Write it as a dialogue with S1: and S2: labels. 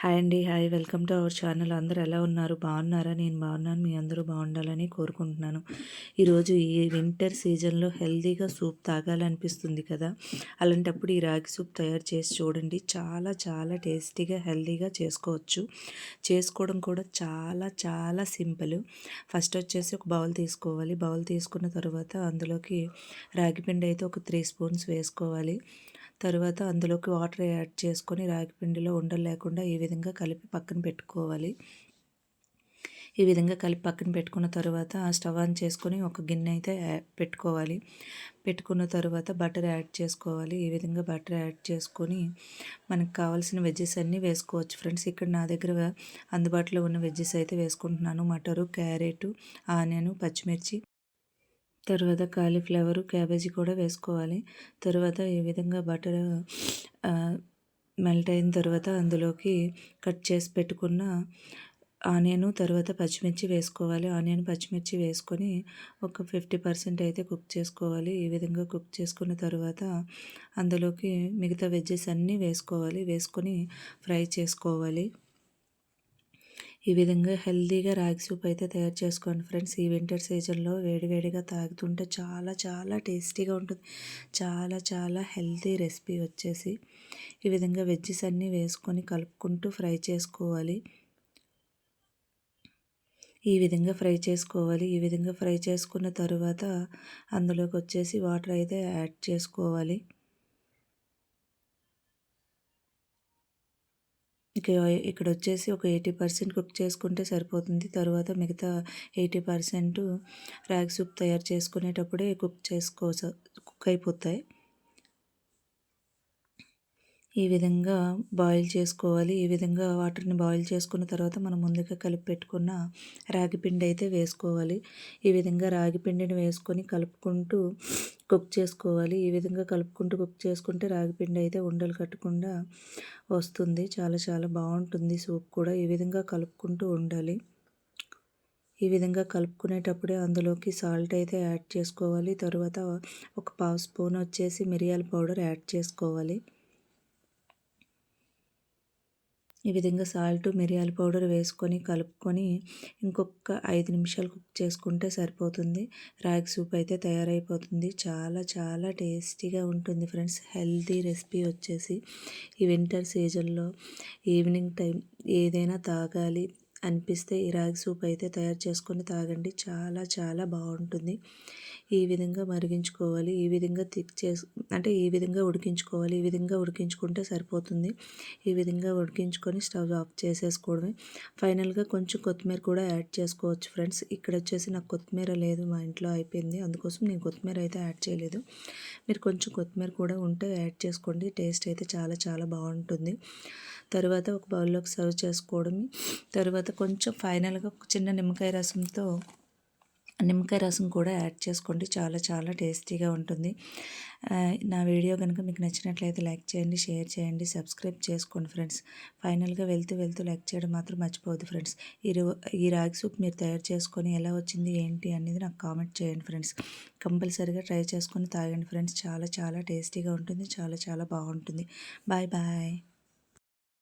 S1: Hi అండి hi. Welcome to our channel. అందరూ ఎలా ఉన్నారు? బాగున్నారా? నేను బాగున్నాను. మీ అందరూ బాగుండాలని కోరుకుంటున్నాను. ఈరోజు ఈ వింటర్ సీజన్లో హెల్తీగా సూప్ తాగాలనిపిస్తుంది కదా? అలాంటప్పుడు ఈ రాగి సూప్ తయారు చేసి చూడండి. చాలా చాలా టేస్టీగా హెల్తీగా చేసుకోవచ్చు. చేసుకోవడం కూడా చాలా చాలా సింపుల్. ఫస్ట్ వచ్చేసి ఒక బౌల్ తీసుకోవాలి. బౌల్ తీసుకున్న తర్వాత అందులోకి రాగి పిండి అయితే ఒక త్రీ స్పూన్స్ వేసుకోవాలి. తర్వాత అందులోకి వాటర్ యాడ్ చేసుకొని రాగి పిండిలో ఉండలు లేకుండా ఈ విధంగా కలిపి పక్కన పెట్టుకోవాలి. ఈ విధంగా కలిపి పక్కన పెట్టుకున్న తర్వాత స్టవ్ ఆన్ చేసుకొని ఒక గిన్నె అయితే పెట్టుకోవాలి. పెట్టుకున్న తర్వాత బటర్ యాడ్ చేసుకోవాలి. ఈ విధంగా బటర్ యాడ్ చేసుకొని మనకు కావాల్సిన వెజ్జెస్ అన్నీ వేసుకోవచ్చు. ఫ్రెండ్స్ ఇక్కడ నా దగ్గర అందుబాటులో ఉన్న వెజ్జెస్ అయితే వేసుకుంటున్నాను. మటరు క్యారెట్ ఆనియన్ పచ్చిమిర్చి తర్వాత కాలీఫ్లవర్ క్యాబేజీ కూడా వేసుకోవాలి. తర్వాత ఈ విధంగా బటర్ మెల్ట్ అయిన తర్వాత అందులోకి కట్ చేసి పెట్టుకున్న ఆనియన్ తర్వాత పచ్చిమిర్చి వేసుకోవాలి. ఆనియన్ పచ్చిమిర్చి వేసుకొని ఒక ఫిఫ్టీ పర్సెంట్ అయితే కుక్ చేసుకోవాలి. ఈ విధంగా కుక్ చేసుకున్న తర్వాత అందులోకి మిగతా వెజ్జెస్ అన్నీ వేసుకోవాలి. వేసుకొని ఫ్రై చేసుకోవాలి. ఈ విధంగా హెల్తీగా రాగి సూప్ అయితే తయారు చేసుకోండి ఫ్రెండ్స్. ఈ వింటర్ సీజన్లో వేడివేడిగా తాగుతుంటే చాలా చాలా టేస్టీగా ఉంటుంది. చాలా చాలా హెల్తీ రెసిపీ వచ్చేసి ఈ విధంగా వెజ్జెస్ అన్నీ వేసుకొని కలుపుకుంటూ ఫ్రై చేసుకోవాలి. ఈ విధంగా ఫ్రై చేసుకోవాలి. ఈ విధంగా ఫ్రై చేసుకున్న తర్వాత అందులోకి వచ్చేసి వాటర్ అయితే యాడ్ చేసుకోవాలి. ఇక ఇక్కడ వచ్చేసి ఒక ఎయిటీ పర్సెంట్ కుక్ చేసుకుంటే సరిపోతుంది. తర్వాత మిగతా ఎయిటీ పర్సెంట్ రాగి సూప్ తయారు చేసుకునేటప్పుడే కుక్ చేసుకో కుక్ అయిపోతాయి. ఈ విధంగా బాయిల్ చేసుకోవాలి. ఈ విధంగా వాటర్ని బాయిల్ చేసుకున్న తర్వాత మనం ముందుగా కలిపి పెట్టుకున్న రాగి పిండి అయితే వేసుకోవాలి. ఈ విధంగా రాగి పిండిని వేసుకొని కలుపుకుంటూ కుక్ చేసుకోవాలి. ఈ విధంగా కలుపుకుంటూ కుక్ చేసుకుంటే రాగిపిండి అయితే ఉండలు కట్టకుండా వస్తుంది. చాలా చాలా బాగుంటుంది సూప్ కూడా. ఈ విధంగా కలుపుకుంటూ ఉండాలి. ఈ విధంగా కలుపుకునేటప్పుడే అందులోకి సాల్ట్ అయితే యాడ్ చేసుకోవాలి. తర్వాత ఒక పావు స్పూన్ వచ్చేసి మిరియాల పౌడర్ యాడ్ చేసుకోవాలి. ఈ విధంగా సాల్ట్ మిరియాల పౌడర్ వేసుకొని కలుపుకొని ఇంకొక ఐదు నిమిషాలు కుక్ చేసుకుంటే సరిపోతుంది. రాగి సూప్ అయితే తయారైపోతుంది. చాలా చాలా టేస్టీగా ఉంటుంది ఫ్రెండ్స్. హెల్తీ రెసిపీ వచ్చేసి ఈ వింటర్ సీజన్లో ఈవినింగ్ టైం ఏదైనా తాగాలి అనిపిస్తే ఈ రాగి సూప్ అయితే తయారు చేసుకొని తాగండి. చాలా చాలా బాగుంటుంది. ఈ విధంగా మరిగించుకోవాలి. ఈ విధంగా థిక్ చేసు అంటే ఈ విధంగా ఉడికించుకోవాలి. ఈ విధంగా ఉడికించుకుంటే సరిపోతుంది. ఈ విధంగా ఉడికించుకొని స్టవ్ ఆఫ్ చేసేసుకోవడమే. ఫైనల్గా కొంచెం కొత్తిమీర కూడా యాడ్ చేసుకోవచ్చు ఫ్రెండ్స్. ఇక్కడ వచ్చేసి నాకు కొత్తిమీర లేదు మా ఇంట్లో అయిపోయింది. అందుకోసం నేను కొత్తిమీర అయితే యాడ్ చేయలేదు. మీరు కొంచెం కొత్తిమీర కూడా ఉంటే యాడ్ చేసుకోండి. టేస్ట్ అయితే చాలా చాలా బాగుంటుంది. తర్వాత ఒక బౌల్లోకి సర్వ్ చేసుకోవడం తర్వాత కొంచెం ఫైనల్గా చిన్న నిమ్మకాయ రసంతో నిమ్మకాయ రసం కూడా యాడ్ చేసుకోండి. చాలా చాలా టేస్టీగా ఉంటుంది. నా వీడియో కనుక మీకు నచ్చినట్లయితే లైక్ చేయండి షేర్ చేయండి సబ్స్క్రైబ్ చేసుకోండి ఫ్రెండ్స్. ఫైనల్గా వెళ్తూ వెళ్తూ లైక్ చేయడం మాత్రం మర్చిపోవద్దు ఫ్రెండ్స్. ఈ ఈ రాగి సూప్ మీరు తయారు చేసుకొని ఎలా వచ్చింది ఏంటి అనేది నాకు కామెంట్ చేయండి ఫ్రెండ్స్. కంపల్సరీగా ట్రై చేసుకొని తాగండి ఫ్రెండ్స్. చాలా చాలా టేస్టీగా ఉంటుంది. చాలా చాలా బాగుంటుంది. Bye bye.